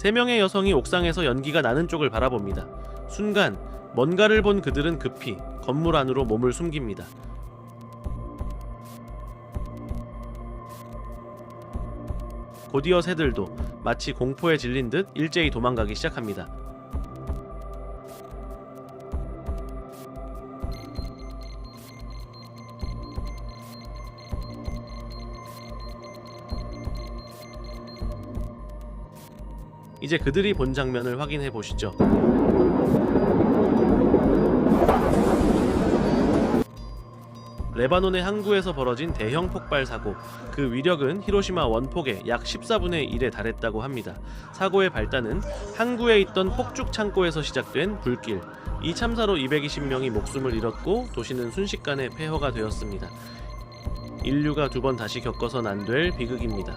세 명의 여성이 옥상에서 연기가 나는 쪽을 바라봅니다. 순간 뭔가를 본 그들은 급히 건물 안으로 몸을 숨깁니다. 곧이어 새들도 마치 공포에 질린 듯 일제히 도망가기 시작합니다. 이제 그들이 본 장면을 확인해 보시죠. 레바논의 항구에서 벌어진 대형 폭발 사고. 그 위력은 히로시마 원폭의 약 14분의 1에 달했다고 합니다. 사고의 발단은 항구에 있던 폭죽 창고에서 시작된 불길. 이 참사로 220명이 목숨을 잃었고 도시는 순식간에 폐허가 되었습니다. 인류가 두 번 다시 겪어선 안 될 비극입니다.